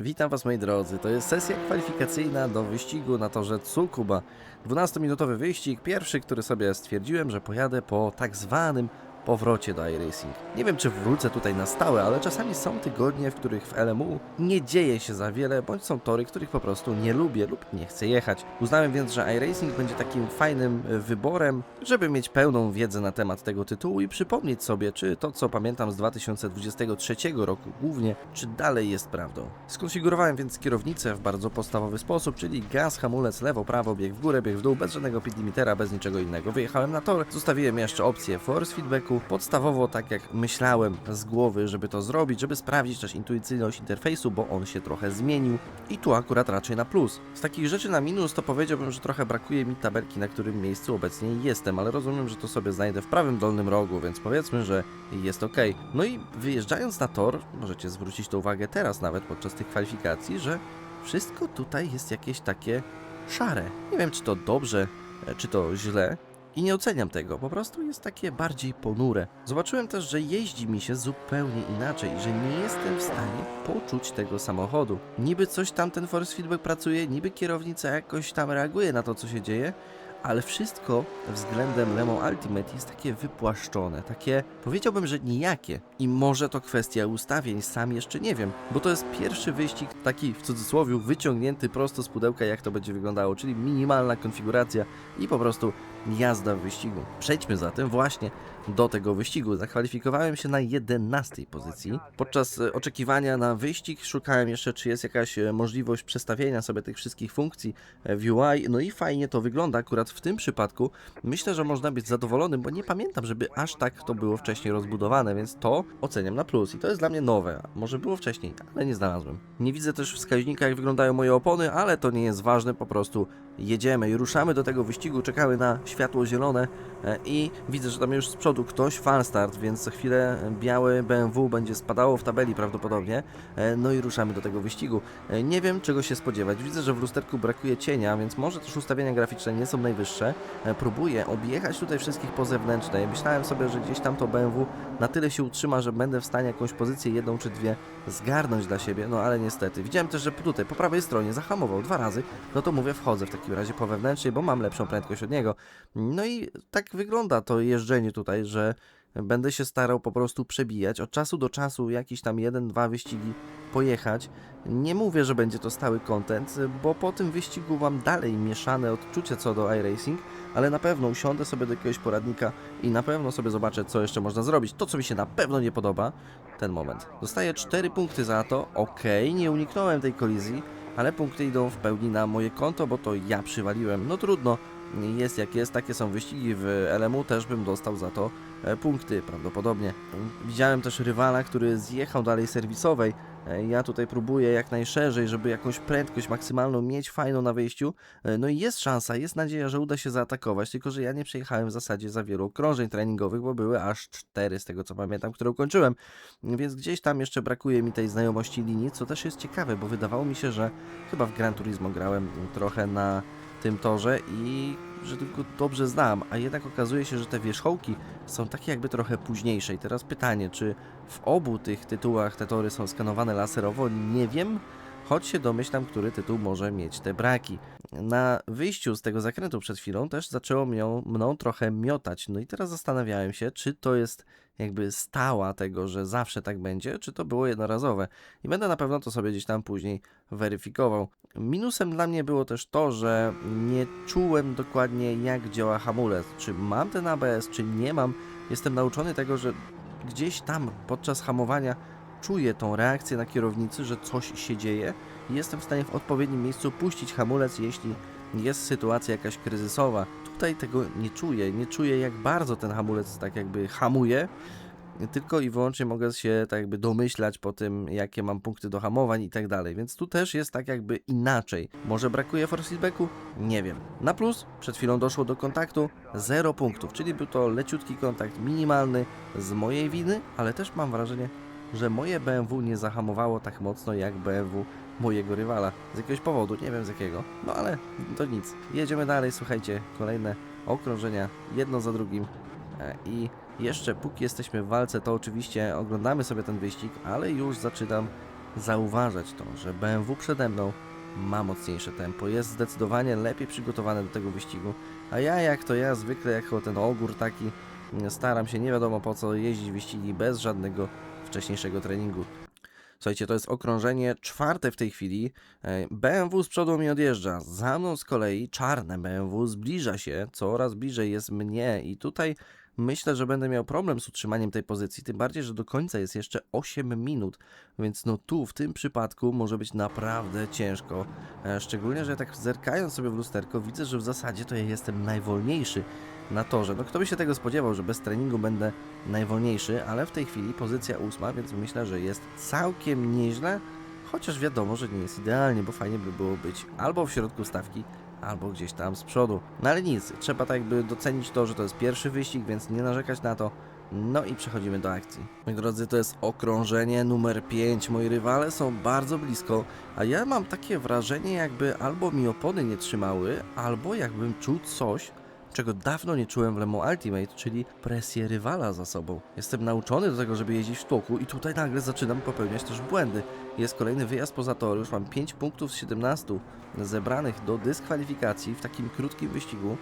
Witam Was moi drodzy, to jest sesja kwalifikacyjna do wyścigu na torze Tsukuba. 12-minutowy wyścig, pierwszy, który sobie stwierdziłem, że pojadę po tak zwanym powrocie do iRacing. Nie wiem czy wrócę tutaj na stałe, ale czasami są tygodnie, w których w LMU nie dzieje się za wiele, bądź są tory, których po prostu nie lubię lub nie chcę jechać. Uznałem więc, że iRacing będzie takim fajnym e, wyborem, żeby mieć pełną wiedzę na temat tego tytułu i przypomnieć sobie, czy to co pamiętam z 2023 roku głównie, czy dalej jest prawdą. Skonfigurowałem więc kierownicę w bardzo podstawowy sposób, czyli gaz, hamulec, lewo, prawo, bieg w górę, bieg w dół, bez żadnego pit limitera, bez niczego innego. Wyjechałem na tor, zostawiłem jeszcze opcję force feedbacku, podstawowo tak jak myślałem z głowy, żeby to zrobić, żeby sprawdzić też intuicyjność interfejsu, bo on się trochę zmienił i tu akurat raczej na plus. Z takich rzeczy na minus to powiedziałbym, że trochę brakuje mi tabelki, na którym miejscu obecnie jestem, ale rozumiem, że to sobie znajdę w prawym dolnym rogu, więc powiedzmy, że jest ok. No i wyjeżdżając na tor, możecie zwrócić to uwagę teraz nawet podczas tych kwalifikacji, że wszystko tutaj jest jakieś takie szare. Nie wiem, czy to dobrze, e, czy to źle. I nie oceniam tego, po prostu jest takie bardziej ponure. Zobaczyłem też, że jeździ mi się zupełnie inaczej, że nie jestem w stanie poczuć tego samochodu. Niby coś tam ten force feedback pracuje, niby kierownica jakoś tam reaguje na to, co się dzieje, ale wszystko względem Lemon Ultimate jest takie wypłaszczone, takie powiedziałbym, że nijakie. I może to kwestia ustawień, sam jeszcze nie wiem, bo to jest pierwszy wyścig taki w cudzysłowie wyciągnięty prosto z pudełka, jak to będzie wyglądało, czyli minimalna konfiguracja i po prostu jazda w wyścigu. Przejdźmy zatem właśnie do tego wyścigu. Zakwalifikowałem się na 11 pozycji. Podczas e, oczekiwania na wyścig szukałem jeszcze, czy jest jakaś e, możliwość przestawienia sobie tych wszystkich funkcji e, w UI. No i fajnie to wygląda akurat w tym przypadku. Myślę, że można być zadowolonym, bo nie pamiętam, żeby aż tak to było wcześniej rozbudowane, więc to oceniam na plus. I to jest dla mnie nowe. Może było wcześniej, ale nie znalazłem. Nie widzę też wskaźnika, jak wyglądają moje opony, ale to nie jest ważne, po prostu jedziemy i ruszamy do tego wyścigu, czekamy na światło zielone e, i widzę, że tam już z przodu ktoś falstart, więc za chwilę białe BMW będzie spadało w tabeli prawdopodobnie, e, no i ruszamy do tego wyścigu. E, Nie wiem czego się spodziewać, widzę, że w lusterku brakuje cienia, więc może też ustawienia graficzne nie są najwyższe. Próbuję objechać tutaj wszystkich po zewnętrznej, myślałem sobie, że gdzieś tam to BMW na tyle się utrzyma, że będę w stanie jakąś pozycję jedną czy dwie zgarnąć dla siebie, no ale niestety. Widziałem też, że tutaj po prawej stronie zahamował dwa razy, no to mówię wchodzę w takim razie po wewnętrznej, bo mam lepszą prędkość od niego. No i tak wygląda to jeżdżenie tutaj, że będę się starał po prostu przebijać. Od czasu do czasu jakiś tam jeden, dwa wyścigi pojechać. Nie mówię, że będzie to stały content, bo po tym wyścigu mam dalej mieszane odczucia co do iRacing, ale na pewno usiądę sobie do jakiegoś poradnika i na pewno sobie zobaczę, co jeszcze można zrobić. To, co mi się na pewno nie podoba, ten moment. Dostaję 4 punkty za to, okej, nie uniknąłem tej kolizji, ale punkty idą w pełni na moje konto, bo to ja przywaliłem. No trudno, jest jak jest, takie są wyścigi w LMU, też bym dostał za to e, punkty prawdopodobnie. Widziałem też rywala, który zjechał dalej serwisowej. E, Ja tutaj próbuję jak najszerzej, żeby jakąś prędkość maksymalną mieć fajną na wyjściu. E, No i jest szansa, jest nadzieja, że uda się zaatakować, tylko że ja nie przejechałem w zasadzie za wielu okrążeń treningowych, bo były aż cztery z tego co pamiętam, które ukończyłem. Więc gdzieś tam jeszcze brakuje mi tej znajomości linii, co też jest ciekawe, bo wydawało mi się, że chyba w Gran Turismo grałem trochę na tym torze i że tylko dobrze znam, a jednak okazuje się, że te wierzchołki są takie jakby trochę późniejsze. I teraz pytanie, czy w obu tych tytułach te tory są skanowane laserowo? Nie wiem, choć się domyślam, który tytuł może mieć te braki. Na wyjściu z tego zakrętu przed chwilą też zaczęło mią, mną trochę miotać. No i teraz zastanawiałem się, czy to jest jakby stała tego, że zawsze tak będzie, czy to było jednorazowe. I będę na pewno to sobie gdzieś tam później weryfikował. Minusem dla mnie było też to, że nie czułem dokładnie jak działa hamulec. Czy mam ten ABS, czy nie mam. Jestem nauczony tego, że gdzieś tam podczas hamowania czuję tą reakcję na kierownicy, że coś się dzieje jestem w stanie w odpowiednim miejscu puścić hamulec, jeśli jest sytuacja jakaś kryzysowa. Tutaj tego nie czuję, nie czuję jak bardzo ten hamulec tak jakby hamuje, tylko i wyłącznie mogę się tak jakby domyślać po tym, jakie mam punkty do hamowań i tak dalej, więc tu też jest tak jakby inaczej. Może brakuje force feedbacku? Nie wiem. Na plus, przed chwilą doszło do kontaktu, 0 punktów, czyli był to leciutki kontakt minimalny z mojej winy, ale też mam wrażenie, że moje BMW nie zahamowało tak mocno jak BMW mojego rywala. Z jakiegoś powodu, nie wiem z jakiego. No ale to nic. Jedziemy dalej, słuchajcie, kolejne okrążenia, jedno za drugim. E, I jeszcze póki jesteśmy w walce, to oczywiście oglądamy sobie ten wyścig, ale już zaczynam zauważać to, że BMW przede mną ma mocniejsze tempo, jest zdecydowanie lepiej przygotowane do tego wyścigu, a ja jak to ja zwykle jako ten ogór taki staram się nie wiadomo po co jeździć wyścigi bez żadnego wcześniejszego treningu. Słuchajcie, to jest okrążenie czwarte w tej chwili. E, BMW z przodu mi odjeżdża. Za mną z kolei czarne BMW zbliża się, coraz bliżej jest mnie i tutaj myślę, że będę miał problem z utrzymaniem tej pozycji, tym bardziej, że do końca jest jeszcze 8 minut, więc no tu w tym przypadku może być naprawdę ciężko. E, Szczególnie, że tak zerkając sobie w lusterko widzę, że w zasadzie to ja jestem najwolniejszy na torze. No kto by się tego spodziewał, że bez treningu będę najwolniejszy, ale w tej chwili pozycja ósma, więc myślę, że jest całkiem nieźle, chociaż wiadomo, że nie jest idealnie, bo fajnie by było być albo w środku stawki, albo gdzieś tam z przodu. No ale nic, trzeba tak jakby docenić to, że to jest pierwszy wyścig, więc nie narzekać na to. No i przechodzimy do akcji. Moi drodzy, to jest okrążenie numer 5. Moi rywale są bardzo blisko, a ja mam takie wrażenie, jakby albo mi opony nie trzymały, albo jakbym czuł coś, czego dawno nie czułem w Lemo Ultimate, czyli presję rywala za sobą. Jestem nauczony do tego, żeby jeździć w tłoku i tutaj nagle zaczynam popełniać też błędy. Jest kolejny wyjazd poza tor, już mam 5 punktów z 17 zebranych do dyskwalifikacji w takim krótkim wyścigu,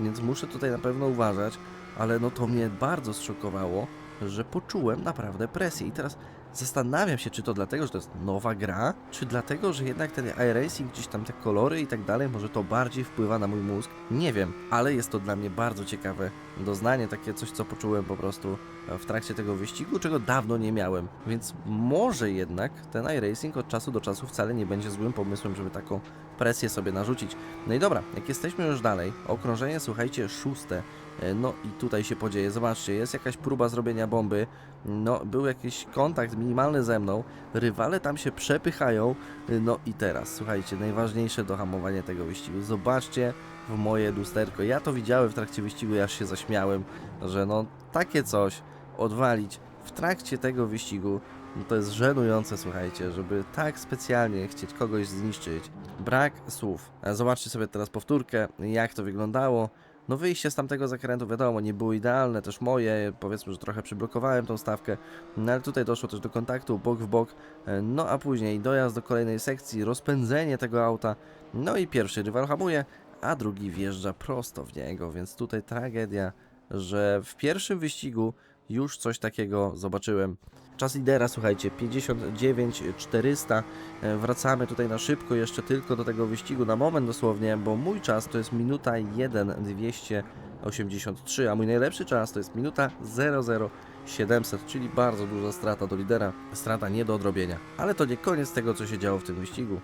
więc muszę tutaj na pewno uważać, ale no to mnie bardzo zszokowało, że poczułem naprawdę presję i teraz zastanawiam się, czy to dlatego, że to jest nowa gra, czy dlatego, że jednak ten iRacing, gdzieś tam te kolory i tak dalej, może to bardziej wpływa na mój mózg. Nie wiem, ale jest to dla mnie bardzo ciekawe doznanie, takie coś, co poczułem po prostu w trakcie tego wyścigu, czego dawno nie miałem. Więc może jednak ten iRacing od czasu do czasu wcale nie będzie złym pomysłem, żeby taką presję sobie narzucić. No i dobra, jak jesteśmy już dalej, okrążenie, słuchajcie, szóste. E, No i tutaj się podzieje, zobaczcie, jest jakaś próba zrobienia bomby, no był jakiś kontakt minimalny ze mną, rywale tam się przepychają, e, no i teraz, słuchajcie, najważniejsze do hamowania tego wyścigu, zobaczcie w moje lusterko, ja to widziałem w trakcie wyścigu, ja się zaśmiałem, że no takie coś odwalić w trakcie tego wyścigu, no to jest żenujące, słuchajcie, żeby tak specjalnie chcieć kogoś zniszczyć. Brak słów. Zobaczcie sobie teraz powtórkę, jak to wyglądało. No wyjście z tamtego zakrętu, wiadomo, nie było idealne, też moje, powiedzmy, że trochę przyblokowałem tą stawkę, no ale tutaj doszło też do kontaktu, bok w bok, no a później dojazd do kolejnej sekcji, rozpędzenie tego auta, no i pierwszy rywal hamuje, a drugi wjeżdża prosto w niego, więc tutaj tragedia, że w pierwszym wyścigu już coś takiego zobaczyłem. Czas lidera, słuchajcie, 59 400. E, Wracamy tutaj na szybko jeszcze tylko do tego wyścigu na moment dosłownie, bo mój czas to jest minuta 1 283, a mój najlepszy czas to jest minuta 00 700, czyli bardzo duża strata do lidera. Strata nie do odrobienia. Ale to nie koniec tego, co się działo w tym wyścigu.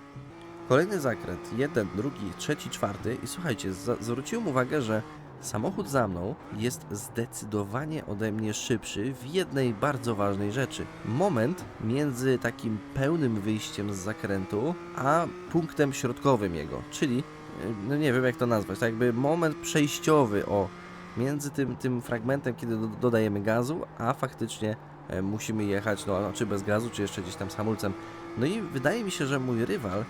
Kolejny zakręt, jeden, drugi, trzeci, czwarty i słuchajcie, zwróciłem uwagę, że samochód za mną jest zdecydowanie ode mnie szybszy w jednej bardzo ważnej rzeczy. Moment między takim pełnym wyjściem z zakrętu, a punktem środkowym jego, czyli, e, no nie wiem jak to nazwać, tak jakby moment przejściowy, o, między tym, tym fragmentem, kiedy do, dodajemy gazu, a faktycznie e, musimy jechać, no czy bez gazu, czy jeszcze gdzieś tam z hamulcem. No i wydaje mi się, że mój rywal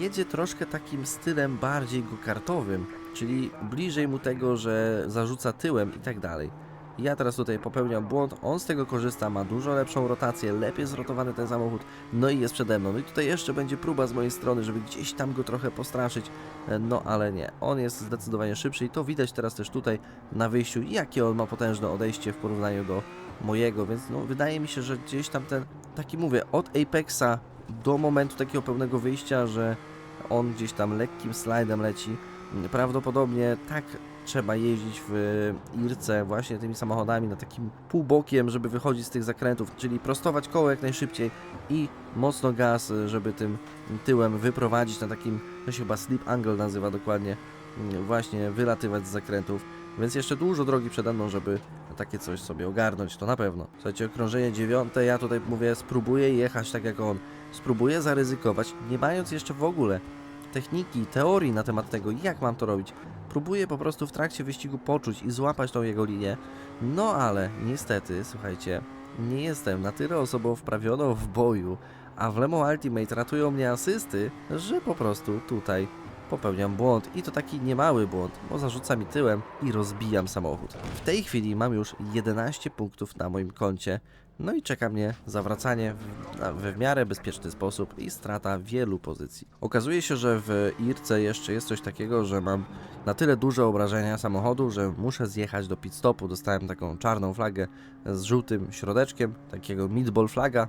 jedzie troszkę takim stylem bardziej go-kartowym, czyli bliżej mu tego, że zarzuca tyłem i tak dalej. Ja teraz tutaj popełniam błąd, on z tego korzysta, ma dużo lepszą rotację, lepiej zrotowany ten samochód, no i jest przede mną. No i tutaj jeszcze będzie próba z mojej strony, żeby gdzieś tam go trochę postraszyć, e, no ale nie, on jest zdecydowanie szybszy i to widać teraz też tutaj na wyjściu, jakie on ma potężne odejście w porównaniu do mojego, więc no wydaje mi się, że gdzieś tam ten, taki mówię, od Apexa do momentu takiego pełnego wyjścia, że on gdzieś tam lekkim slajdem leci. Prawdopodobnie tak trzeba jeździć w Irce właśnie tymi samochodami na takim półbokiem, żeby wychodzić z tych zakrętów, czyli prostować koło jak najszybciej i mocno gaz, żeby tym tyłem wyprowadzić na takim, to się chyba slip angle nazywa dokładnie, właśnie wylatywać z zakrętów. Więc jeszcze dużo drogi przede mną, żeby takie coś sobie ogarnąć, to na pewno. Słuchajcie, okrążenie dziewiąte, ja tutaj mówię, spróbuję jechać tak jak on. Spróbuję zaryzykować, nie mając jeszcze w ogóle techniki, teorii na temat tego, jak mam to robić. Próbuję po prostu w trakcie wyścigu poczuć i złapać tą jego linię. No ale niestety, słuchajcie, nie jestem na tyle osobą wprawioną w boju, a w Lemo Ultimate ratują mnie asysty, że po prostu tutaj popełniam błąd i to taki niemały błąd, bo zarzuca mi tyłem i rozbijam samochód. W tej chwili mam już 11 punktów na moim koncie, no i czeka mnie zawracanie we w miarę bezpieczny sposób i strata wielu pozycji. Okazuje się, że w Irce jeszcze jest coś takiego, że mam na tyle duże obrażenia samochodu, że muszę zjechać do pit stopu. Dostałem taką czarną flagę z żółtym środeczkiem, takiego meatball flaga,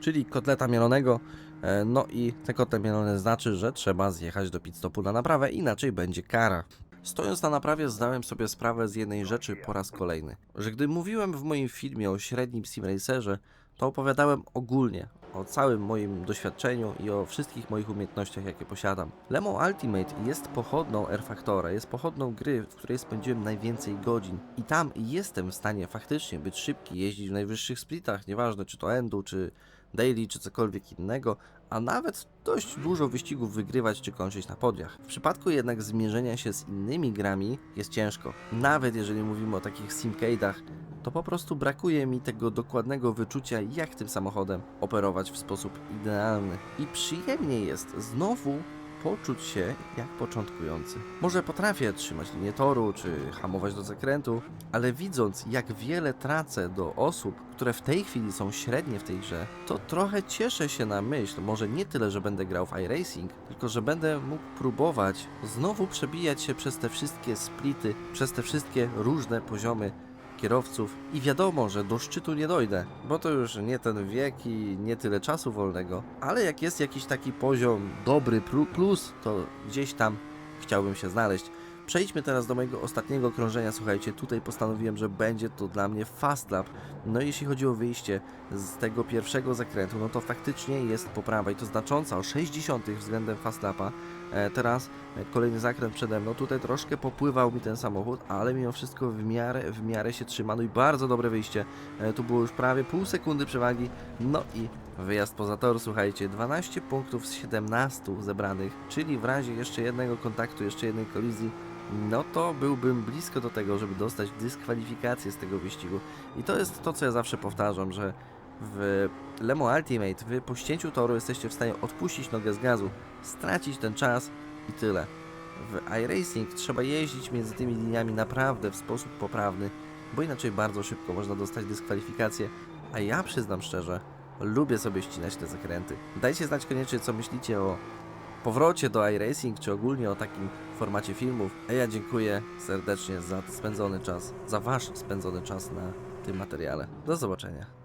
czyli kotleta mielonego. E, No i ten kotlet mielony znaczy, że trzeba zjechać do pit stopu na naprawę, inaczej będzie kara. Stojąc na naprawie zdałem sobie sprawę z jednej rzeczy po raz kolejny, że gdy mówiłem w moim filmie o średnim simracerze, to opowiadałem ogólnie o całym moim doświadczeniu i o wszystkich moich umiejętnościach, jakie posiadam. Lemon Ultimate jest pochodną R-Factora, jest pochodną gry, w której spędziłem najwięcej godzin i tam jestem w stanie faktycznie być szybki, jeździć w najwyższych splitach, nieważne czy to endu, czy daily, czy cokolwiek innego, a nawet dość dużo wyścigów wygrywać czy kończyć na podiach. W przypadku jednak zmierzenia się z innymi grami jest ciężko. Nawet jeżeli mówimy o takich simcade'ach, to po prostu brakuje mi tego dokładnego wyczucia, jak tym samochodem operować w sposób idealny. I przyjemnie jest znowu poczuć się jak początkujący. Może potrafię trzymać linię toru, czy hamować do zakrętu, ale widząc jak wiele tracę do osób, które w tej chwili są średnie w tej grze, to trochę cieszę się na myśl, może nie tyle, że będę grał w iRacing, tylko że będę mógł próbować znowu przebijać się przez te wszystkie splity, przez te wszystkie różne poziomy kierowców i wiadomo, że do szczytu nie dojdę, bo to już nie ten wiek i nie tyle czasu wolnego, ale jak jest jakiś taki poziom dobry plu- plus, to gdzieś tam chciałbym się znaleźć. Przejdźmy teraz do mojego ostatniego krążenia. Słuchajcie, tutaj postanowiłem, że będzie to dla mnie fast lap. No jeśli chodzi o wyjście z tego pierwszego zakrętu, no to faktycznie jest poprawa i to znacząca o 60 względem fast lapa. E, teraz kolejny zakręt przede mną. Tutaj troszkę popływał mi ten samochód, ale mimo wszystko w miarę, w miarę się trzyma. No i bardzo dobre wyjście. E, tu było już prawie pół sekundy przewagi. No i wyjazd poza tor, słuchajcie, 12 punktów z 17 zebranych, czyli w razie jeszcze jednego kontaktu, jeszcze jednej kolizji, no to byłbym blisko do tego, żeby dostać dyskwalifikację z tego wyścigu. I to jest to, co ja zawsze powtarzam, że w Lemo Ultimate wy po ścięciu toru jesteście w stanie odpuścić nogę z gazu, stracić ten czas i tyle. W iRacing trzeba jeździć między tymi liniami naprawdę w sposób poprawny, bo inaczej bardzo szybko można dostać dyskwalifikację, a ja przyznam szczerze, lubię sobie ścinać te zakręty. Dajcie znać koniecznie, co myślicie o powrocie do iRacing, czy ogólnie o takim formacie filmów. A ja dziękuję serdecznie za spędzony czas, za wasz spędzony czas na tym materiale. Do zobaczenia.